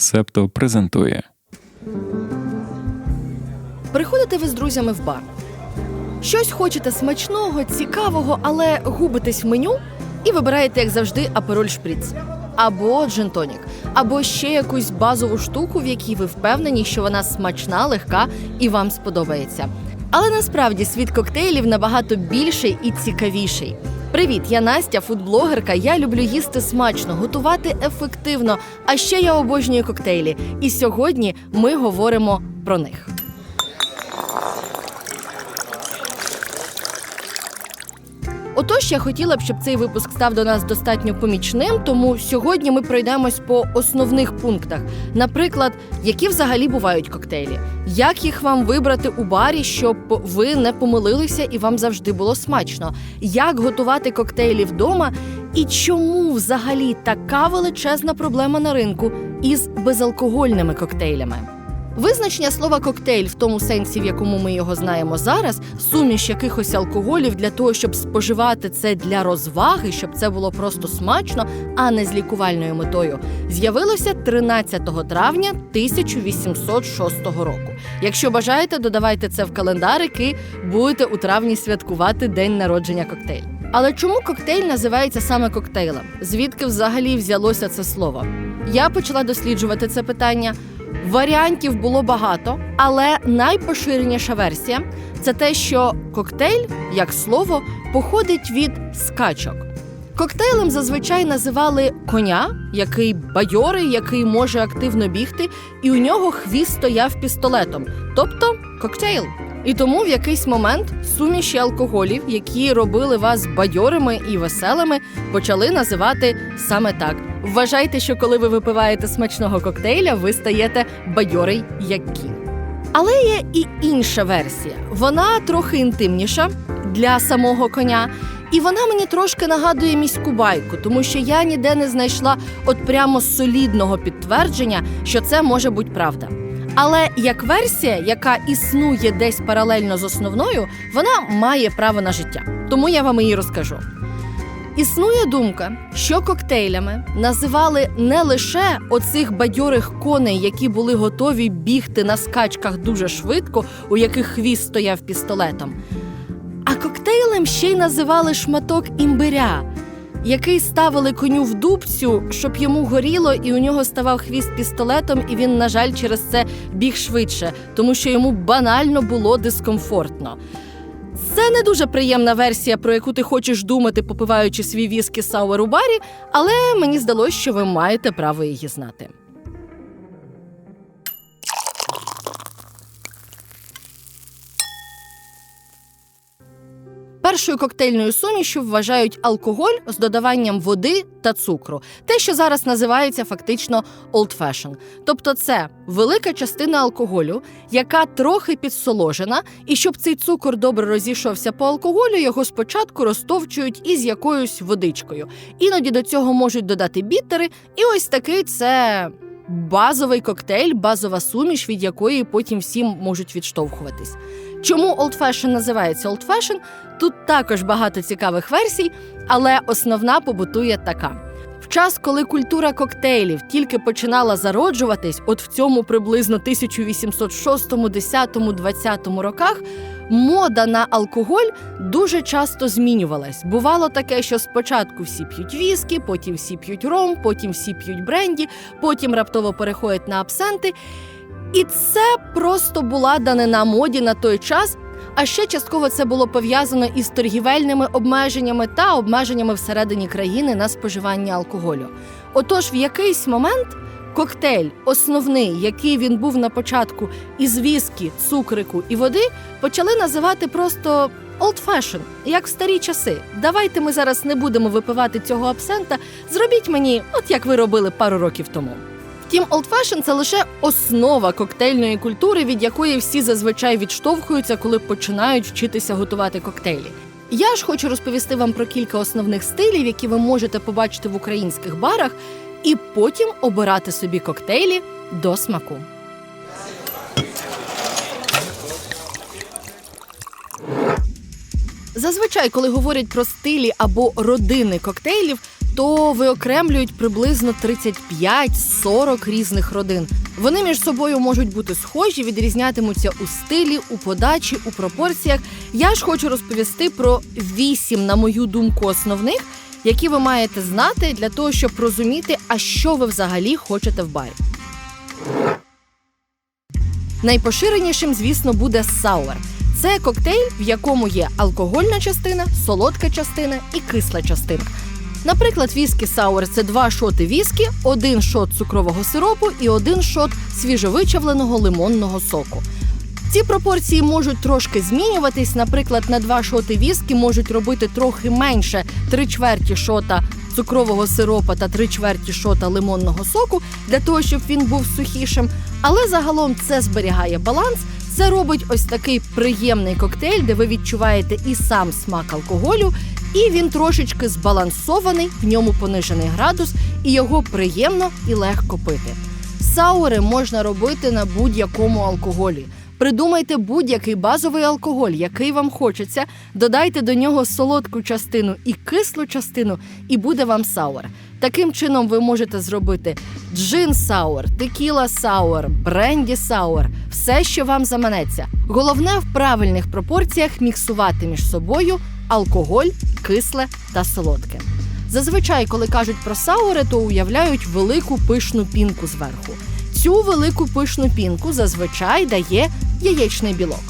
Септо презентує Приходите ви з друзями в бар. Щось хочете смачного, цікавого, але губитесь в меню і вибираєте, як завжди, апероль шприц. Або джентонік, або ще якусь базову штуку, в якій ви впевнені, що вона смачна, легка і вам сподобається. Але насправді світ коктейлів набагато більший і цікавіший. Привіт, я Настя, фудблогерка. Я люблю їсти смачно, готувати ефективно. А ще я обожнюю коктейлі. І сьогодні ми говоримо про них. Отож, я хотіла б, щоб цей випуск став до нас достатньо помічним, тому сьогодні ми пройдемось по основних пунктах. Наприклад, які взагалі бувають коктейлі, як їх вам вибрати у барі, щоб ви не помилилися і вам завжди було смачно, як готувати коктейлі вдома, і чому взагалі така величезна проблема на ринку із безалкогольними коктейлями. Визначення слова коктейль в тому сенсі, в якому ми його знаємо зараз, суміш якихось алкоголів для того, щоб споживати це для розваги, щоб це було просто смачно, а не з лікувальною метою, з'явилося 13 травня 1806 року. Якщо бажаєте, додавайте це в календарик і будете у травні святкувати день народження коктейль. Але чому коктейль називається саме коктейлем? Звідки взагалі взялося це слово? Я почала досліджувати це питання. Варіантів було багато, але найпоширеніша версія це те, що коктейль, як слово, походить від скачок. Коктейлем зазвичай називали коня, який бадьорий, який може активно бігти, і у нього хвіст стояв пістолетом, тобто коктейл. І тому в якийсь момент суміші алкоголів, які робили вас бадьорими і веселими, почали називати саме так. Вважайте, що коли ви випиваєте смачного коктейля, ви стаєте бадьорий як кінь. Але є і інша версія. Вона трохи інтимніша для самого коня. І вона мені трошки нагадує міську байку, тому що я ніде не знайшла от прямо солідного підтвердження, що це може бути правда. Але як версія, яка існує десь паралельно з основною, вона має право на життя. Тому я вам її розкажу. Існує думка, що коктейлями називали не лише оцих бадьорих коней, які були готові бігти на скачках дуже швидко, у яких хвіст стояв пістолетом. А коктейлем ще й називали шматок імбиря, який ставили коню в дубцю, щоб йому горіло, і у нього ставав хвіст пістолетом, і він, на жаль, через це біг швидше, тому що йому банально було дискомфортно. Це не дуже приємна версія, про яку ти хочеш думати, попиваючи свій віскі сауер у барі, але мені здалося, що ви маєте право її знати. Першою коктейльною сумішю вважають алкоголь з додаванням води та цукру, те, що зараз називається фактично old fashion. Тобто, це велика частина алкоголю, яка трохи підсоложена, і щоб цей цукор добре розійшовся по алкоголю, його спочатку розтовчують із якоюсь водичкою. Іноді до цього можуть додати бітери, і ось такий це. Базовий коктейль, базова суміш, від якої потім всі можуть відштовхуватись. Чому Old Fashion називається Old Fashion? Тут також багато цікавих версій, але основна побутує така. В час, коли культура коктейлів тільки починала зароджуватись, от в цьому приблизно 1806, 10, 20 роках, мода на алкоголь дуже часто змінювалась. Бувало таке, що спочатку всі п'ють віскі, потім всі п'ють ром, потім всі п'ють бренді, потім раптово переходять на абсенти. І це просто була данина моді на той час. А ще частково це було пов'язано із торгівельними обмеженнями та обмеженнями всередині країни на споживання алкоголю. Отож, в якийсь момент коктейль, основний, який він був на початку із віскі, цукрику і води, почали називати просто old fashion, як в старі часи. Давайте ми зараз не будемо випивати цього абсента. Зробіть мені, от як ви робили пару років тому. Втім, Fashion – це лише основа коктейльної культури, від якої всі зазвичай відштовхуються, коли починають вчитися готувати коктейлі. Я ж хочу розповісти вам про кілька основних стилів, які ви можете побачити в українських барах, і потім обирати собі коктейлі до смаку. Зазвичай, коли говорять про стилі або родини коктейлів, то виокремлюють приблизно 35-40 різних родин. Вони між собою можуть бути схожі, відрізнятимуться у стилі, у подачі, у пропорціях. Я ж хочу розповісти про вісім, на мою думку, основних, які ви маєте знати для того, щоб розуміти, а що ви взагалі хочете в барі. Найпоширенішим, звісно, буде сауер. Це коктейль, в якому є алкогольна частина, солодка частина і кисла частина. Наприклад, віскі сауер це два шоти віскі, один шот цукрового сиропу і один шот свіжовичавленого лимонного соку. Ці пропорції можуть трошки змінюватись. Наприклад, на два шоти віскі можуть робити трохи менше три чверті шота цукрового сиропа та три чверті шота лимонного соку для того, щоб він був сухішим. Але загалом це зберігає баланс. Це робить ось такий приємний коктейль, де ви відчуваєте і сам смак алкоголю, і він трошечки збалансований, в ньому понижений градус, і його приємно і легко пити. Саури можна робити на будь-якому алкоголі. Придумайте будь-який базовий алкоголь, який вам хочеться, додайте до нього солодку частину і кислу частину, і буде вам саур. Таким чином ви можете зробити джин саур, текіла саур, бренді саур, все, що вам заманеться. Головне в правильних пропорціях міксувати між собою алкоголь, кисле та солодке. Зазвичай, коли кажуть про саури, то уявляють велику пишну пінку зверху. Цю велику пишну пінку зазвичай дає яєчний білок.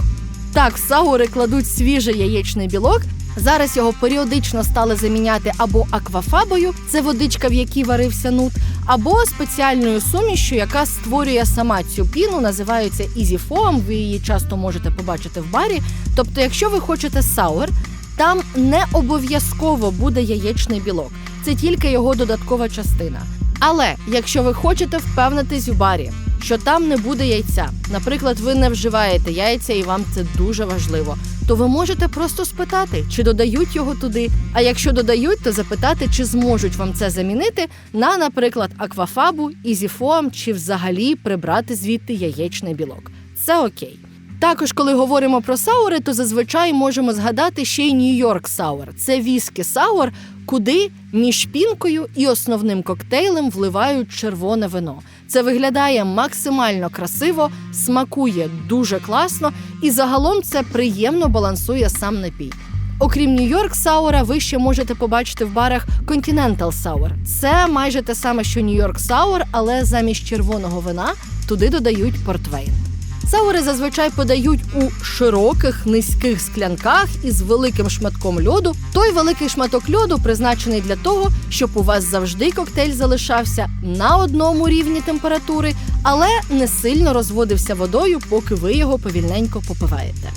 Так, саури кладуть свіжий яєчний білок. Зараз його періодично стали заміняти або аквафабою, це водичка, в якій варився нут, або спеціальною сумішю, яка створює сама цю піну, називається Easy Ви її часто можете побачити в барі. Тобто, якщо ви хочете саур, там не обов'язково буде яєчний білок, це тільки його додаткова частина. Але якщо ви хочете впевнитись в барі, що там не буде яйця, наприклад, ви не вживаєте яйця і вам це дуже важливо, то ви можете просто спитати, чи додають його туди. А якщо додають, то запитати, чи зможуть вам це замінити на, наприклад, аквафабу, ізіфоам, чи взагалі прибрати звідти яєчний білок. Це окей. Також, коли говоримо про саури, то зазвичай можемо згадати ще й Нью-Йорк Саур. Це віскі саур, куди між пінкою і основним коктейлем вливають червоне вино. Це виглядає максимально красиво, смакує дуже класно і загалом це приємно балансує сам напій. Окрім Нью-Йорк Саура, ви ще можете побачити в барах Continental Sour. Це майже те саме, що Нью-Йорк Саур, але замість червоного вина туди додають портвейн. Саури зазвичай подають у широких низьких склянках із великим шматком льоду. Той великий шматок льоду призначений для того, щоб у вас завжди коктейль залишався на одному рівні температури, але не сильно розводився водою, поки ви його повільненько попиваєте.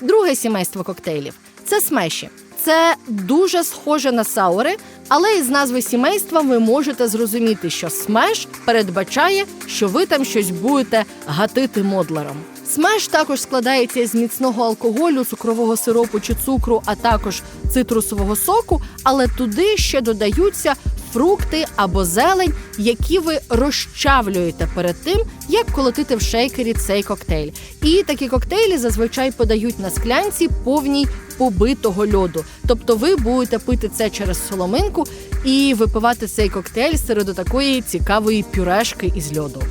Друге сімейство коктейлів це смеші. Це дуже схоже на саури, але із назви сімейства ви можете зрозуміти, що смеш передбачає, що ви там щось будете гатити модлером. Смеш також складається з міцного алкоголю, цукрового сиропу чи цукру, а також цитрусового соку, але туди ще додаються фрукти або зелень, які ви розчавлюєте перед тим, як колотити в шейкері цей коктейль. І такі коктейлі зазвичай подають на склянці повній побитого льоду. Тобто ви будете пити це через соломинку і випивати цей коктейль серед такої цікавої пюрешки із льоду.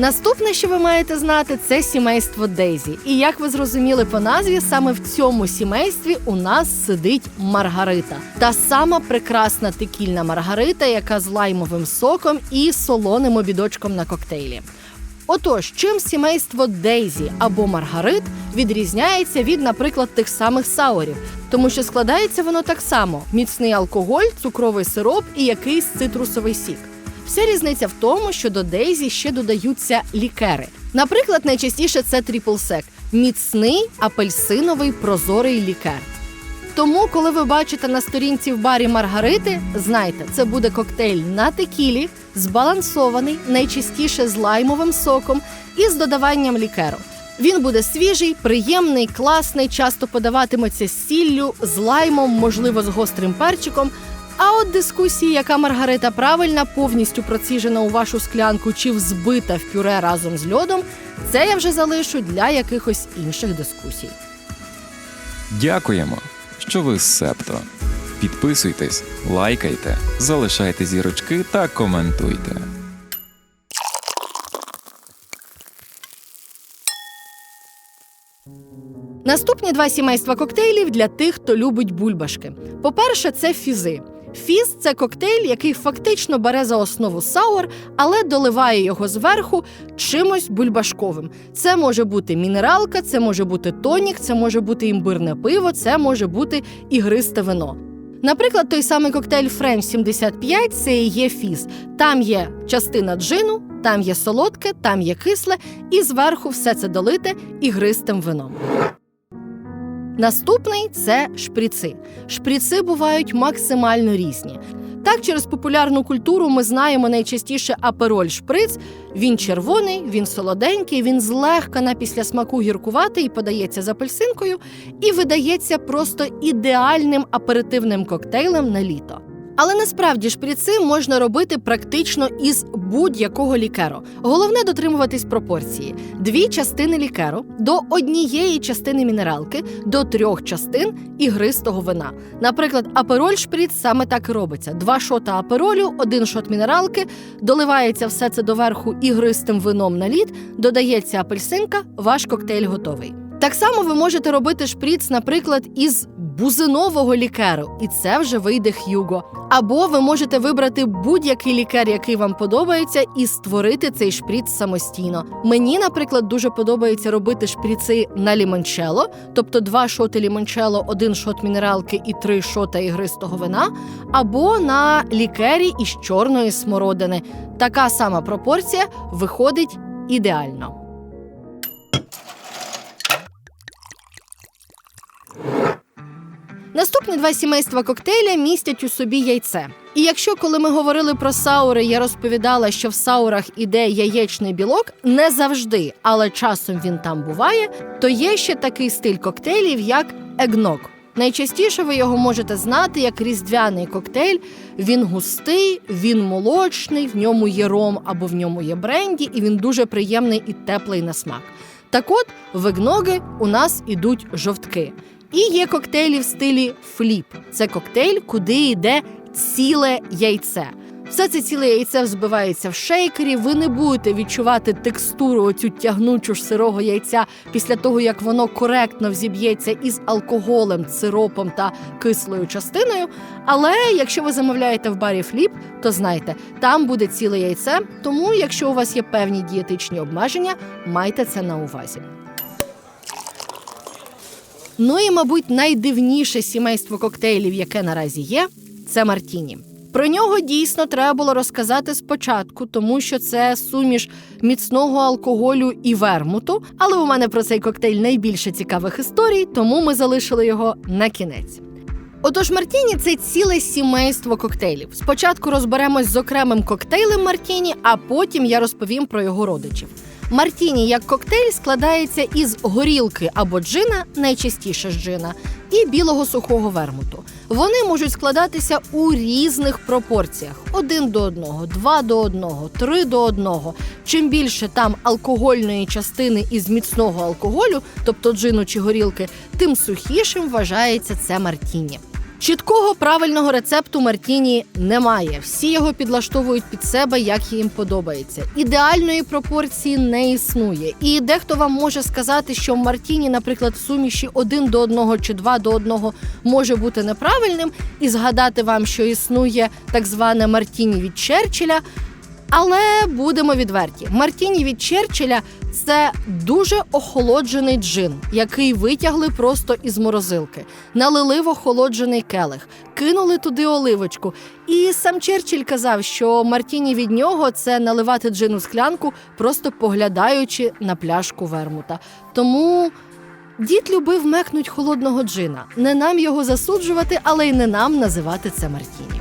Наступне, що ви маєте знати, це сімейство Дейзі. І як ви зрозуміли по назві, саме в цьому сімействі у нас сидить Маргарита, та сама прекрасна текільна Маргарита, яка з лаймовим соком і солоним обідочком на коктейлі. Отож, чим сімейство Дейзі або Маргарит відрізняється від, наприклад, тих самих саурів, тому що складається воно так само: міцний алкоголь, цукровий сироп і якийсь цитрусовий сік. Вся різниця в тому, що до Дейзі ще додаються лікери. Наприклад, найчастіше це тріплсек – міцний апельсиновий прозорий лікер. Тому, коли ви бачите на сторінці в барі Маргарити, знайте, це буде коктейль на текілі, збалансований, найчастіше з лаймовим соком і з додаванням лікеру. Він буде свіжий, приємний, класний, часто подаватиметься з сіллю, з лаймом, можливо, з гострим перчиком. А от дискусії, яка Маргарита правильна, повністю проціжена у вашу склянку чи взбита в пюре разом з льодом, Це я вже залишу для якихось інших дискусій. Дякуємо, що ви з Септо. Підписуйтесь, лайкайте, залишайте зірочки та коментуйте. Наступні два сімейства коктейлів для тих, хто любить бульбашки. По-перше, це фізи. Фіз це коктейль, який фактично бере за основу саур, але доливає його зверху чимось бульбашковим. Це може бути мінералка, це може бути тонік, це може бути імбирне пиво, це може бути ігристе вино. Наприклад, той самий коктейль French 75 це і є фіз. Там є частина джину, там є солодке, там є кисле, і зверху все це долите ігристим вином. Наступний це шприци. Шприци бувають максимально різні. Так, через популярну культуру ми знаємо найчастіше апероль шприц. Він червоний, він солоденький, він злегка на післясмаку гіркуватий і подається з апельсинкою, і видається просто ідеальним аперитивним коктейлем на літо. Але насправді шприци можна робити практично із будь-якого лікеру. Головне дотримуватись пропорції: дві частини лікеру до однієї частини мінералки, до трьох частин ігристого вина. Наприклад, апероль шприц саме так і робиться: два шота аперолю, один шот мінералки, доливається все це доверху ігристим вином на лід, додається апельсинка, ваш коктейль готовий. Так само ви можете робити шприц, наприклад, із бузинового лікеру, і це вже вийде х'юго. Або ви можете вибрати будь-який лікер, який вам подобається, і створити цей шприц самостійно. Мені, наприклад, дуже подобається робити шприци на лімончело, тобто два шоти лімончело, один шот мінералки і три шота ігристого вина, або на лікері із чорної смородини. Така сама пропорція виходить ідеально. Наступні два сімейства коктейля містять у собі яйце. І якщо коли ми говорили про саури, я розповідала, що в саурах іде яєчний білок, не завжди, але часом він там буває, то є ще такий стиль коктейлів, як егнок. Найчастіше ви його можете знати як різдвяний коктейль. Він густий, він молочний, в ньому є ром або в ньому є бренді, і він дуже приємний і теплий на смак. Так от, в егноги у нас ідуть жовтки. І є коктейлі в стилі фліп. Це коктейль, куди йде ціле яйце. Все це ціле яйце взбивається в шейкері. Ви не будете відчувати текстуру оцю тягнучу ж сирого яйця після того, як воно коректно взіб'ється із алкоголем, сиропом та кислою частиною. Але якщо ви замовляєте в барі фліп, то знайте, там буде ціле яйце. Тому, якщо у вас є певні дієтичні обмеження, майте це на увазі. Ну і, мабуть, найдивніше сімейство коктейлів, яке наразі є, це Мартіні. Про нього дійсно треба було розказати спочатку, тому що це суміш міцного алкоголю і вермуту. Але у мене про цей коктейль найбільше цікавих історій, тому ми залишили його на кінець. Отож, Мартіні це ціле сімейство коктейлів. Спочатку розберемось з окремим коктейлем Мартіні, а потім я розповім про його родичів. Мартіні як коктейль складається із горілки або джина, найчастіше джина, і білого сухого вермуту. Вони можуть складатися у різних пропорціях: один до одного, два до одного, три до одного. Чим більше там алкогольної частини із міцного алкоголю, тобто джину чи горілки, тим сухішим вважається це Мартіні. Чіткого правильного рецепту Мартіні немає. Всі його підлаштовують під себе, як їм подобається. Ідеальної пропорції не існує. І дехто вам може сказати, що Мартіні, наприклад, в суміші один до одного чи два до одного може бути неправильним, і згадати вам, що існує так зване Мартіні від Черчилля. Але будемо відверті: Мартіні від Черчилля це дуже охолоджений джин, який витягли просто із морозилки, налили в охолоджений келих, кинули туди оливочку. І сам Черчилль казав, що Мартіні від нього це наливати джин у склянку, просто поглядаючи на пляшку вермута. Тому. Дід любив мекнуть холодного джина. Не нам його засуджувати, але й не нам називати це Мартіні.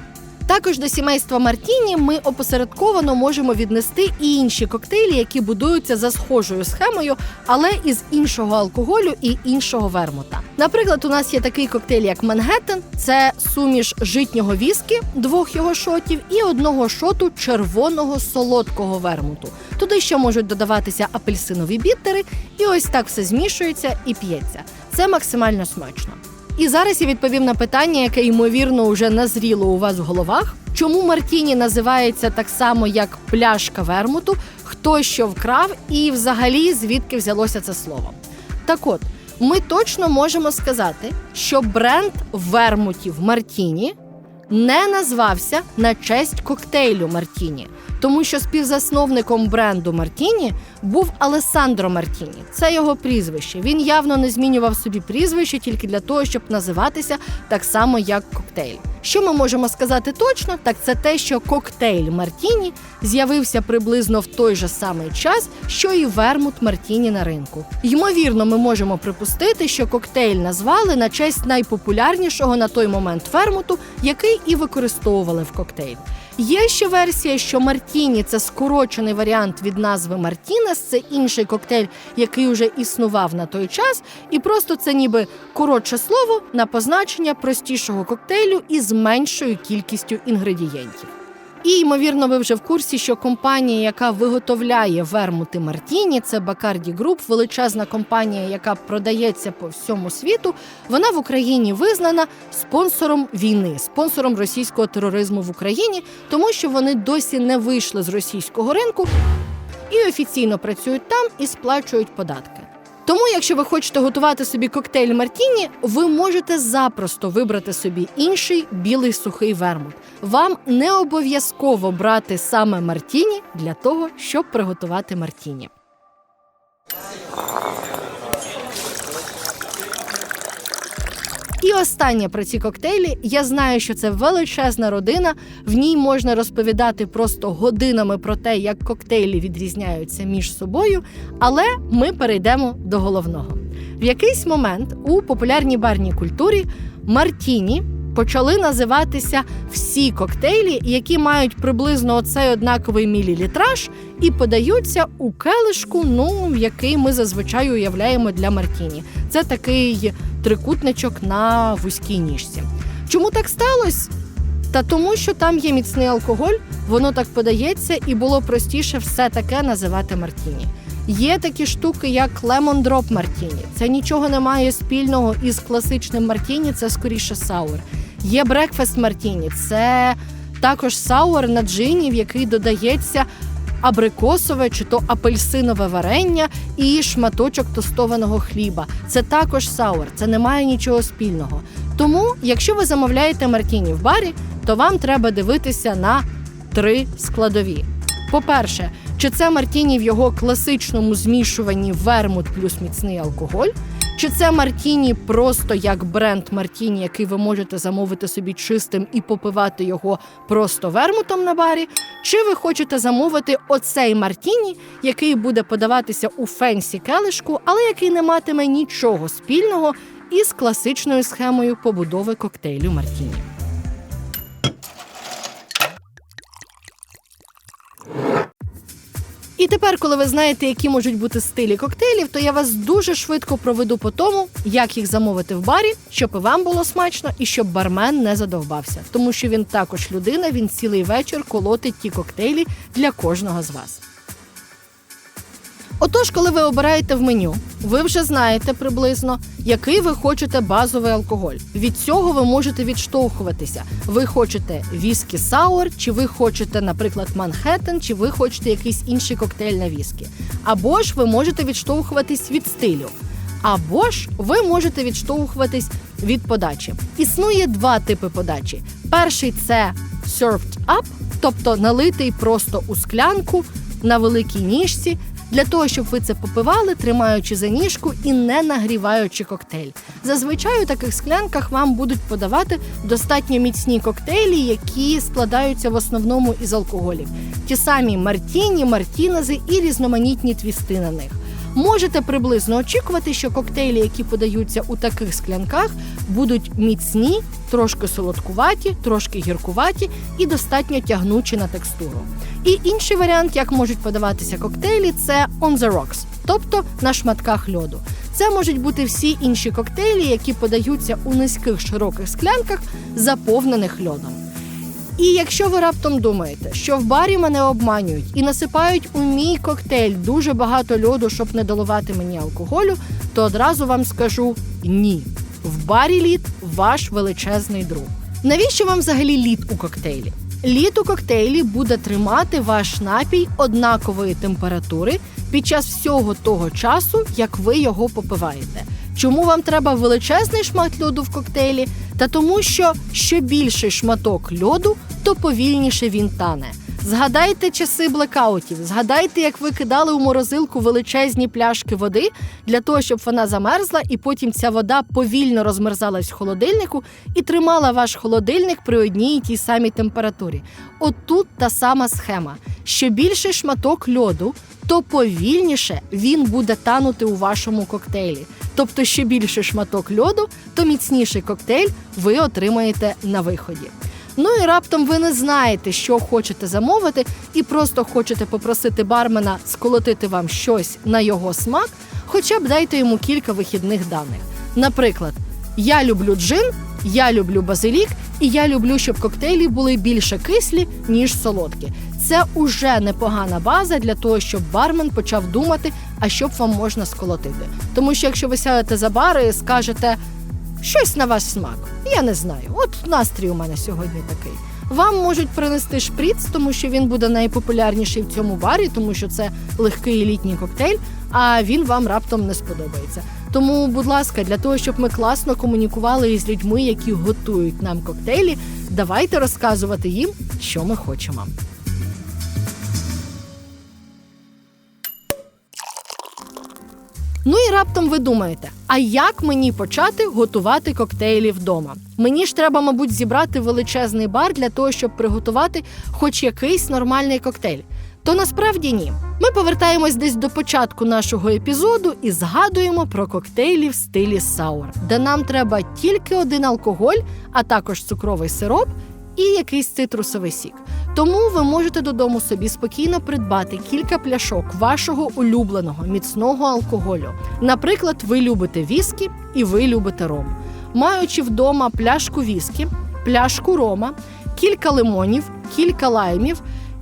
Також до сімейства Мартіні ми опосередковано можемо віднести і інші коктейлі, які будуються за схожою схемою, але із іншого алкоголю і іншого вермута. Наприклад, у нас є такий коктейль, як Мангеттен. Це суміш житнього віскі, двох його шотів і одного шоту червоного солодкого вермуту. Туди ще можуть додаватися апельсинові біттери, і ось так все змішується і п'ється. Це максимально смачно. І зараз я відповім на питання, яке ймовірно вже назріло у вас в головах. Чому Мартіні називається так само, як пляшка вермуту, хто що вкрав, і взагалі звідки взялося це слово? Так от, ми точно можемо сказати, що бренд вермутів Мартіні не назвався на честь коктейлю Мартіні, тому що співзасновником бренду Мартіні був Алесандро Мартіні. Це його прізвище. Він явно не змінював собі прізвище тільки для того, щоб називатися так само, як коктейль. Що ми можемо сказати точно, так це те, що коктейль Мартіні з'явився приблизно в той же самий час, що і вермут Мартіні на ринку. Ймовірно, ми можемо припустити, що коктейль назвали на честь найпопулярнішого на той момент вермуту, який і використовували в коктейль. Є ще версія, що Мартіні це скорочений варіант від назви Мартінес, це інший коктейль, який вже існував на той час, і просто це ніби коротше слово на позначення простішого коктейлю із меншою кількістю інгредієнтів. І ймовірно, ви вже в курсі, що компанія, яка виготовляє вермути Мартіні, це Bacardi Group, величезна компанія, яка продається по всьому світу. Вона в Україні визнана спонсором війни, спонсором російського тероризму в Україні, тому що вони досі не вийшли з російського ринку і офіційно працюють там і сплачують податки. Тому, якщо ви хочете готувати собі коктейль Мартіні, ви можете запросто вибрати собі інший білий сухий вермут. Вам не обов'язково брати саме Мартіні для того, щоб приготувати Мартіні. І останнє про ці коктейлі. Я знаю, що це величезна родина. В ній можна розповідати просто годинами про те, як коктейлі відрізняються між собою. Але ми перейдемо до головного. В якийсь момент у популярній барній культурі Мартіні почали називатися всі коктейлі, які мають приблизно оцей однаковий мілілітраж, і подаються у келишку, ну який ми зазвичай уявляємо для Мартіні. Це такий трикутничок на вузькій ніжці. Чому так сталося? Та тому, що там є міцний алкоголь, воно так подається, і було простіше все таке називати Мартіні. Є такі штуки, як Lemon Drop Мартіні. Це нічого не має спільного із класичним Мартіні, це скоріше саур. Є Breakfast Мартіні, це також саур на джині, в який додається абрикосове чи то апельсинове варення і шматочок тостованого хліба. Це також саур, це не має нічого спільного. Тому, якщо ви замовляєте Мартіні в барі, то вам треба дивитися на три складові. По-перше, чи це Мартіні в його класичному змішуванні вермут плюс міцний алкоголь? Чи це Мартіні просто як бренд Мартіні, який ви можете замовити собі чистим і попивати його просто вермутом на барі? Чи ви хочете замовити оцей Мартіні, який буде подаватися у фенсі келишку, але який не матиме нічого спільного із класичною схемою побудови коктейлю Мартіні? І тепер, коли ви знаєте, які можуть бути стилі коктейлів, то я вас дуже швидко проведу по тому, як їх замовити в барі, щоб і вам було смачно, і щоб бармен не задовбався, тому що він також людина, він цілий вечір колотить ті коктейлі для кожного з вас. Отож, коли ви обираєте в меню, ви вже знаєте приблизно, який ви хочете базовий алкоголь. Від цього ви можете відштовхуватися. Ви хочете віскі сауер, чи ви хочете, наприклад, Манхеттен, чи ви хочете якийсь інший коктейль на віскі. Або ж ви можете відштовхуватись від стилю. Або ж ви можете відштовхуватись від подачі. Існує два типи подачі. Перший це served up, тобто налитий просто у склянку на великій ніжці, для того, щоб ви це попивали, тримаючи за ніжку і не нагріваючи коктейль. Зазвичай у таких склянках вам будуть подавати достатньо міцні коктейлі, які складаються в основному із алкоголів. Ті самі мартіні, мартінези і різноманітні твісти на них. можете приблизно очікувати, що коктейлі, які подаються у таких склянках, будуть міцні, трошки солодкуваті, трошки гіркуваті і достатньо тягнучі на текстуру. І інший варіант, як можуть подаватися коктейлі, це on the rocks, тобто на шматках льоду. Це можуть бути всі інші коктейлі, які подаються у низьких широких склянках, заповнених льодом. І якщо ви раптом думаєте, що в барі мене обманюють і насипають у мій коктейль дуже багато льоду, щоб не доливати мені алкоголю, то одразу вам скажу ні. В барі лід ваш величезний друг. Навіщо вам взагалі лід у коктейлі? Лід у коктейлі буде тримати ваш напій однакової температури під час всього того часу, як ви його попиваєте. Чому вам треба величезний шмат льоду в коктейлі? Та тому, що що більший шматок льоду, то повільніше він тане. Згадайте часи блекаутів, згадайте, як ви кидали у морозилку величезні пляшки води для того, щоб вона замерзла, і потім ця вода повільно розмерзалась в холодильнику і тримала ваш холодильник при одній і тій самій температурі. Отут та сама схема. Що більший шматок льоду, то повільніше він буде танути у вашому коктейлі. Тобто, що більший шматок льоду, то міцніший коктейль ви отримаєте на виході. Ну і раптом ви не знаєте, що хочете замовити, і просто хочете попросити бармена сколотити вам щось на його смак, хоча б дайте йому кілька вихідних даних. Наприклад, я люблю джин, я люблю базилік, і я люблю, щоб коктейлі були більше кислі, ніж солодкі. Це уже непогана база для того, щоб бармен почав думати, а що б вам можна сколотити. Тому що якщо ви сядете за бар і скажете щось на ваш смак, я не знаю. От настрій у мене сьогодні такий. Вам можуть принести шприц, тому що він буде найпопулярніший в цьому барі, тому що це легкий літній коктейль, а він вам раптом не сподобається. Тому, будь ласка, для того, щоб ми класно комунікували із людьми, які готують нам коктейлі, давайте розказувати їм, що ми хочемо. Ну і раптом ви думаєте, а як мені почати готувати коктейлі вдома? Мені ж треба, мабуть, зібрати величезний бар для того, щоб приготувати хоч якийсь нормальний коктейль. То насправді ні. Ми повертаємось десь до початку нашого епізоду і згадуємо про коктейлі в стилі саур, де нам треба тільки один алкоголь, а також цукровий сироп і якийсь цитрусовий сік. Тому ви можете додому собі спокійно придбати кілька пляшок вашого улюбленого міцного алкоголю. Наприклад, ви любите віскі і ви любите ром. Маючи вдома пляшку віскі, пляшку рома, кілька лимонів, кілька лаймів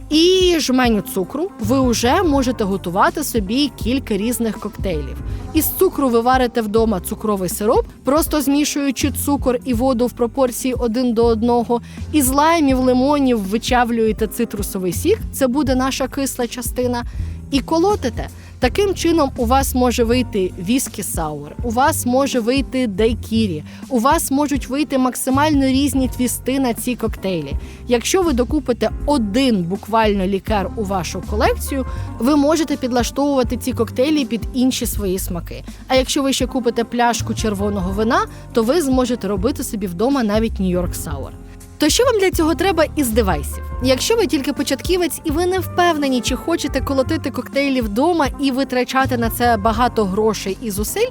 і жменю цукру, ви вже можете готувати собі кілька різних коктейлів. Із цукру ви варите вдома цукровий сироп, просто змішуючи цукор і воду в пропорції один до одного. Із лаймів, лимонів вичавлюєте цитрусовий сік, це буде наша кисла частина, і колотите. Таким чином, у вас може вийти віскі саур, у вас може вийти дайкірі, у вас можуть вийти максимально різні твісти на ці коктейлі. Якщо ви докупите один буквально лікар у вашу колекцію, ви можете підлаштовувати ці коктейлі під інші свої смаки. А якщо ви ще купите пляшку червоного вина, то ви зможете робити собі вдома навіть Нью-Йорк Саур. То що вам для цього треба із девайсів? Якщо ви тільки початківець і ви не впевнені, чи хочете колотити коктейлі вдома і витрачати на це багато грошей і зусиль,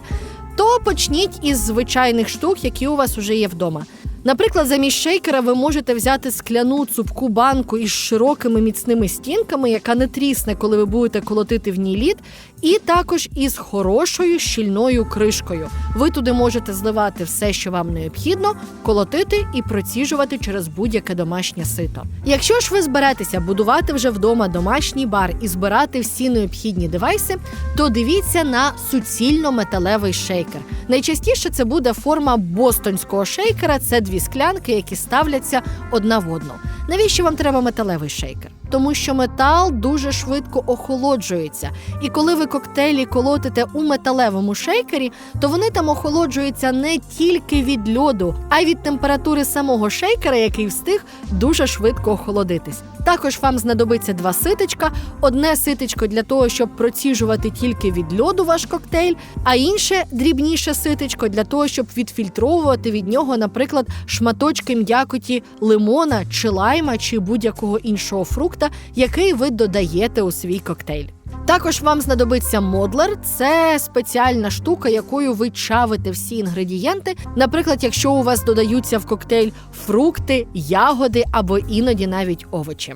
то почніть із звичайних штук, які у вас вже є вдома. Наприклад, замість шейкера ви можете взяти скляну цупку банку із широкими міцними стінками, яка не трісне, коли ви будете колотити в ній лід, і також із хорошою щільною кришкою. Ви туди можете зливати все, що вам необхідно, колотити і проціжувати через будь-яке домашнє сито. Якщо ж ви зберетеся будувати вже вдома домашній бар і збирати всі необхідні девайси, то дивіться на суцільно металевий шейкер. Найчастіше це буде форма бостонського шейкера. Це дві склянки, які ставляться одна в одну. Навіщо вам треба металевий шейкер? Тому що метал дуже швидко охолоджується, і коли ви коктейлі колотите у металевому шейкері, то вони там охолоджуються не тільки від льоду, а й від температури самого шейкера, який встиг дуже швидко охолодитись. Також вам знадобиться два ситечка: одне ситечко для того, щоб проціжувати тільки від льоду ваш коктейль, а інше дрібніше ситечко для того, щоб відфільтровувати від нього, наприклад, шматочки м'якоті лимона чи лайма чи будь-якого іншого фрукта, який ви додаєте у свій коктейль. Також вам знадобиться модлер. Це спеціальна штука, якою ви чавите всі інгредієнти. Наприклад, якщо у вас додаються в коктейль фрукти, ягоди або іноді навіть овочі.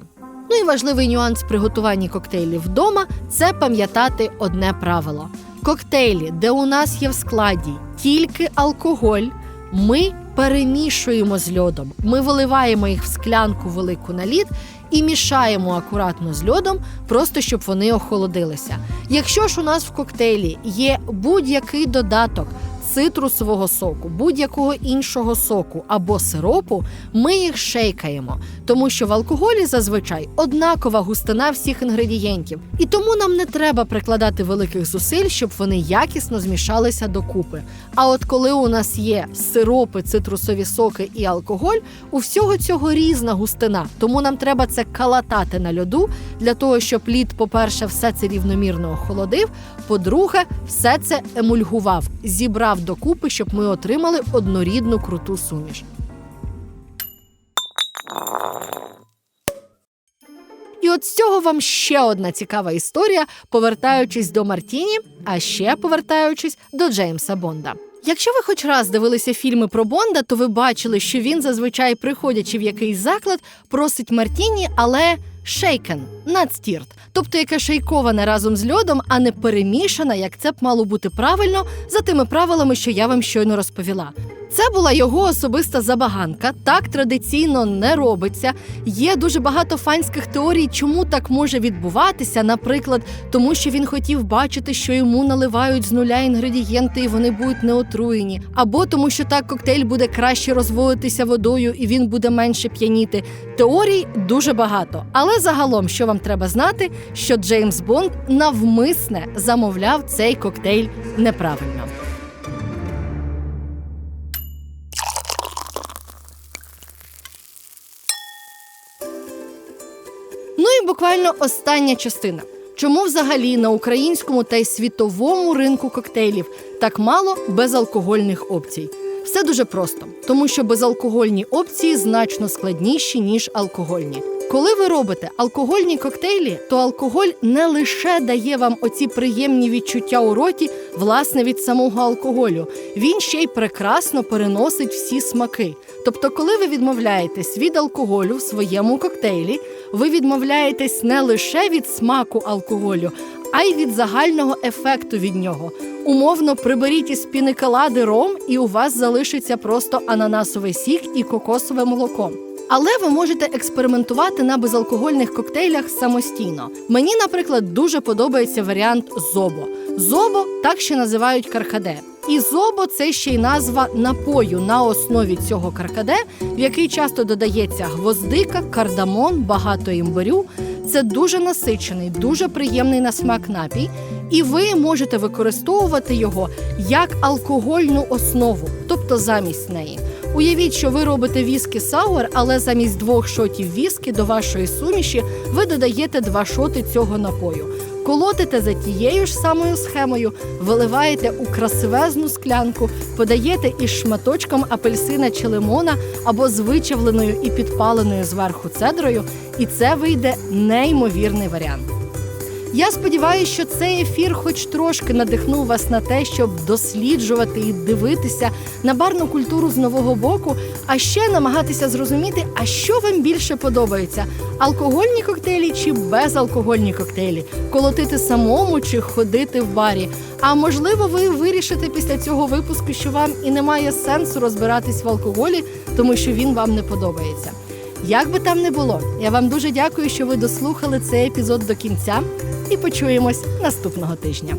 Ну і важливий нюанс приготування коктейлів вдома це пам'ятати одне правило: коктейлі, де у нас є в складі тільки алкоголь, ми перемішуємо з льодом. Ми виливаємо їх в склянку велику на лід і мішаємо акуратно з льодом, просто щоб вони охолодилися. Якщо ж у нас в коктейлі є будь-який додаток. Цитрусового соку, будь-якого іншого соку або сиропу, ми їх шейкаємо, тому що в алкоголі зазвичай однакова густина всіх інгредієнтів, і тому нам не треба прикладати великих зусиль, щоб вони якісно змішалися докупи. А от коли у нас є сиропи, цитрусові соки і алкоголь, у всього цього різна густина, тому нам треба це калатати на льоду для того, щоб лід, по-перше, все це рівномірно охолодив. По-друге, все це емульгував, зібрав докупи, щоб ми отримали однорідну круту суміш. І от з цього вам ще одна цікава історія, повертаючись до Мартіні, а ще повертаючись до Джеймса Бонда. Якщо ви хоч раз дивилися фільми про Бонда, то ви бачили, що він зазвичай, приходячи в якийсь заклад, просить Мартіні, але шейкен, надстірт, тобто яке шейковане разом з льодом, а не перемішана, як це б мало бути правильно за тими правилами, що я вам щойно розповіла. Це була його особиста забаганка. Так традиційно не робиться. Є дуже багато фанських теорій, чому так може відбуватися. Наприклад, тому що він хотів бачити, що йому наливають з нуля інгредієнти, і вони будуть не отруєні, або тому, що так коктейль буде краще розводитися водою і він буде менше п'яніти. Теорій дуже багато. Але загалом, що вам треба знати, що Джеймс Бонд навмисне замовляв цей коктейль неправильно. Буквально остання частина. Чому взагалі на українському та й світовому ринку коктейлів так мало безалкогольних опцій? Все дуже просто, тому що безалкогольні опції значно складніші ніж алкогольні. Коли ви робите алкогольні коктейлі, то алкоголь не лише дає вам оці приємні відчуття у роті, власне, від самого алкоголю. Він ще й прекрасно переносить всі смаки. Тобто, коли ви відмовляєтесь від алкоголю в своєму коктейлі, ви відмовляєтесь не лише від смаку алкоголю, а й від загального ефекту від нього. Умовно приберіть із пінекалади ром, і у вас залишиться просто ананасовий сік і кокосове молоко. Але ви можете експериментувати на безалкогольних коктейлях самостійно. Мені, наприклад, дуже подобається варіант зобо. Зобо так ще називають каркаде. І зобо це ще й назва напою на основі цього каркаде, в який часто додається гвоздика, кардамон, багато імбирю. Це дуже насичений, дуже приємний на смак напій, і ви можете використовувати його як алкогольну основу, тобто замість неї. Уявіть, що ви робите віскі сауер, але замість двох шотів віскі до вашої суміші ви додаєте два шоти цього напою. Колотите за тією ж самою схемою, виливаєте у красивезну склянку, подаєте із шматочком апельсина чи лимона або з вичавленою і підпаленою зверху цедрою, і це вийде неймовірний варіант. Я сподіваюся, що цей ефір, хоч трошки надихнув вас на те, щоб досліджувати і дивитися на барну культуру з нового боку, а ще намагатися зрозуміти, а що вам більше подобається: алкогольні коктейлі чи безалкогольні коктейлі, колотити самому чи ходити в барі. А можливо, ви вирішите після цього випуску, що вам і немає сенсу розбиратись в алкоголі, тому що він вам не подобається. Як би там не було, я вам дуже дякую, що ви дослухали цей епізод до кінця, і почуємось наступного тижня.